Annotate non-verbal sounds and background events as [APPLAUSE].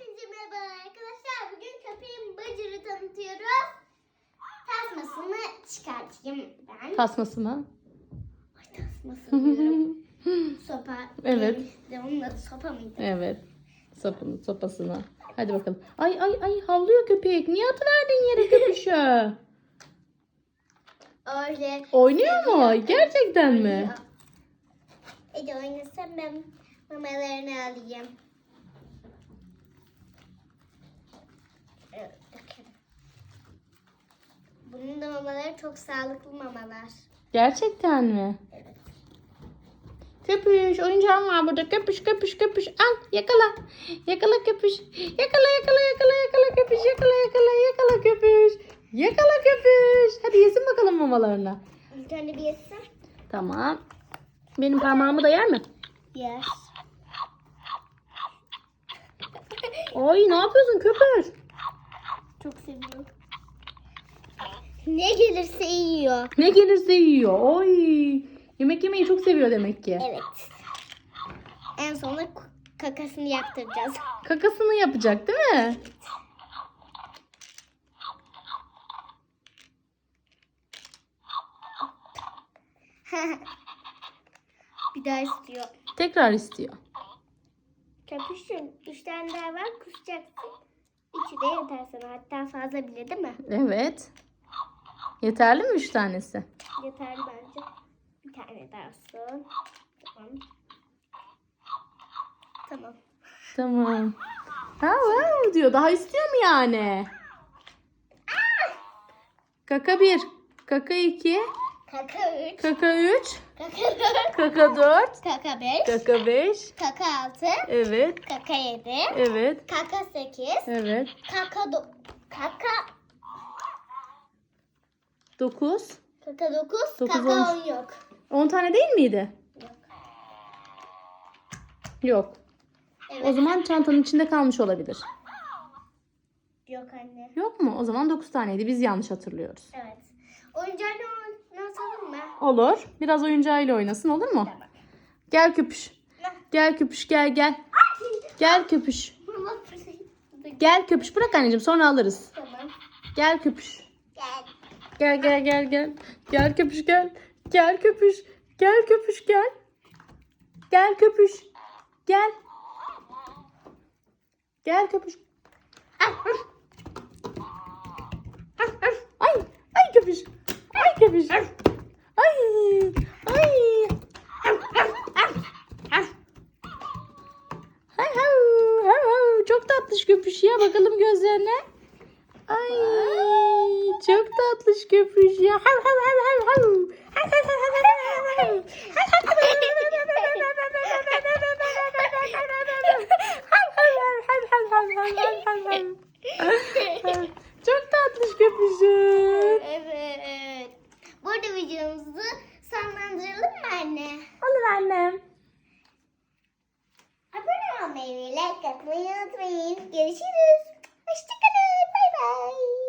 Hepinize merhaba arkadaşlar. Bugün köpeğin Bıcır'ı tanıtıyoruz. Tasmasını çıkartayım ben. Tasması mı? Ay tasması diyorum. [LAUGHS] Sopa. Evet. De onun adı sopa mıydı? evet. Sapını, sopasını. Hadi bakalım. Ay ay ay havlıyor köpek. Niye atıverdin yere köpüşü? [LAUGHS] Öyle. Oynuyor mu? Gerçekten mi? Hadi oynasam ben mamalarını alayım. Evet. Bunun da mamaları çok sağlıklı mamalar. Gerçekten mi? Evet. Köpüş oyuncağım var burada. Köpüş köpüş köpüş. Al yakala. Yakala köpüş. Yakala yakala yakala yakala köpüş. Yakala yakala yakala köpüş. Yakala köpüş. Hadi yesin bakalım mamalarını. Bir tane bir yesin. Tamam. Benim parmağımı da yer mi? Yes. Ay ne yapıyorsun köpüş? Çok seviyorum. Ne gelirse yiyor. Ne gelirse yiyor. Oy. Yemek yemeyi çok seviyor demek ki. Evet. En sonunda kakasını yaptıracağız. Kakasını yapacak değil mi? [LAUGHS] bir daha istiyor. Tekrar istiyor. Köpüşüm üç tane daha var kusacaksın. İçi de yeter sana. Hatta fazla bile değil mi? Evet. Yeterli mi üç tanesi? Yeterli bence. Bir tane daha olsun. Tamam. Tamam. Tamam. Ha, wow diyor. Daha istiyor mu yani? Kaka bir, kaka iki, Kaka 3, kaka üç, kaka [LAUGHS] 4, kaka dört, kaka 5, kaka beş. kaka 6, Evet, kaka 7, evet, kaka 8, evet. kaka do kaka Dokuz. kaka 9, Dokuz, kaka on. 10 yok. On tane değil miydi? Yok. Yok. Evet. O zaman çantanın içinde kalmış olabilir. Yok anne. Yok mu? O zaman dokuz taneydi. Biz yanlış hatırlıyoruz. Evet. Mı? Olur. Biraz oyuncağıyla oynasın olur mu? Gel köpüş. Gel köpüş gel gel. Gel köpüş. Gel köpüş bırak anneciğim sonra alırız. Gel köpüş. Gel gel gel gel. Gel köpüş gel. Gel köpüş. Gel köpüş gel. Gel köpüş. Gel. Gel köpüş. Ay. Ay köpüş. Ay köpüş. Ay. Ay. Hay hav, hav hav. Çok tatlış köpüş ya. Bakalım gözlerine. Ay çok tatlış köpüş ya. Hav hav hav hav hav. Çok tatlış köpüşüm. Evet. Burada videomuzu sonlandıralım mı anne? Olur annem. Ve like atmayı unutmayın. Görüşürüz. Hoşçakalın. Bay bay.